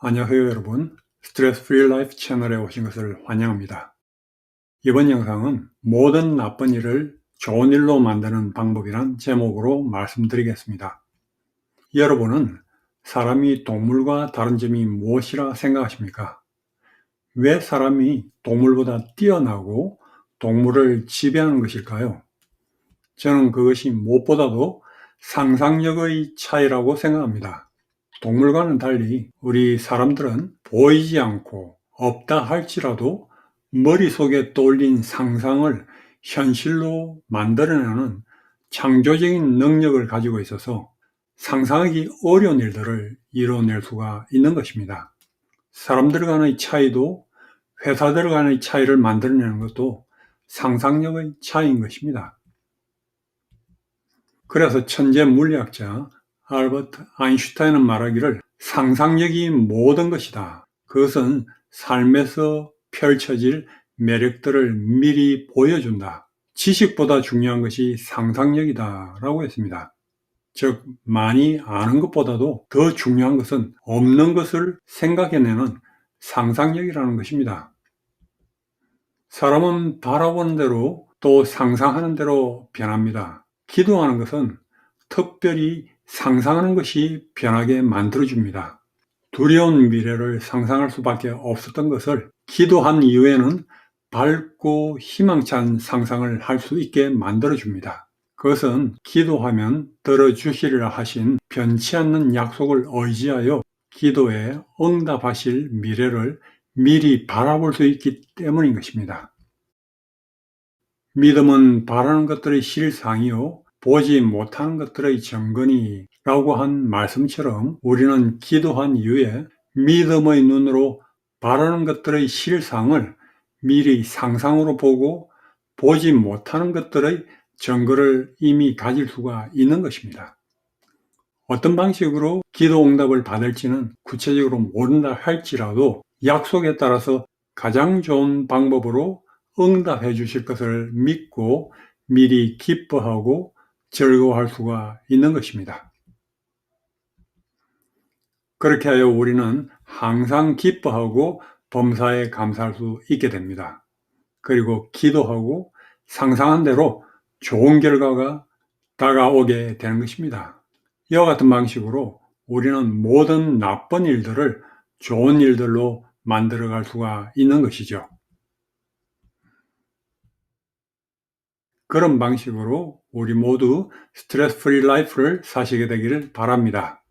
안녕하세요 여러분 스트레스 프리 라이프 채널에 오신 것을 환영합니다 이번 영상은 모든 나쁜 일을 좋은 일로 만드는 방법이란 제목으로 말씀드리겠습니다 여러분은 사람이 동물과 다른 점이 무엇이라 생각하십니까? 왜 사람이 동물보다 뛰어나고 동물을 지배하는 것일까요? 저는 그것이 무엇보다도 상상력의 차이라고 생각합니다. 동물과는 달리 우리 사람들은 보이지 않고 없다 할지라도 머릿속에 떠올린 상상을 현실로 만들어내는 창조적인 능력을 가지고 있어서 상상하기 어려운 일들을 이뤄낼 수가 있는 것입니다. 사람들 간의 차이도 회사들 간의 차이를 만들어내는 것도 상상력의 차이인 것입니다. 그래서 천재 물리학자 알버트 아인슈타인은 말하기를 상상력이 모든 것이다. 그것은 삶에서 펼쳐질 매력들을 미리 보여준다. 지식보다 중요한 것이 상상력이다. 라고 했습니다. 즉, 많이 아는 것보다도 더 중요한 것은 없는 것을 생각해내는 상상력이라는 것입니다. 사람은 바라보는 대로 또 상상하는 대로 변합니다. 기도하는 것은 특별히 상상하는 것이 변하게 만들어줍니다. 두려운 미래를 상상할 수밖에 없었던 것을 기도한 이후에는 밝고 희망찬 상상을 할 수 있게 만들어줍니다. 그것은 기도하면 들어주시리라 하신 변치 않는 약속을 의지하여 기도에 응답하실 미래를 미리 바라볼 수 있기 때문인 것입니다. 믿음은 바라는 것들의 실상이요 보지 못하는 것들의 정근이라고 한 말씀처럼 우리는 기도한 이후에 믿음의 눈으로 바라는 것들의 실상을 미리 상상으로 보고 보지 못하는 것들의 증거를 이미 가질 수가 있는 것입니다. 어떤 방식으로 기도 응답을 받을지는 구체적으로 모른다 할지라도 약속에 따라서 가장 좋은 방법으로 응답해 주실 것을 믿고 미리 기뻐하고 즐거워할 수가 있는 것입니다. 그렇게 하여 우리는 항상 기뻐하고 범사에 감사할 수 있게 됩니다. 그리고 기도하고 상상한 대로 좋은 결과가 다가오게 되는 것입니다. 이와 같은 방식으로 우리는 모든 나쁜 일들을 좋은 일들로 만들어갈 수가 있는 것이죠. 그런 방식으로 우리 모두 스트레스 프리 라이프를 사시게 되기를 바랍니다.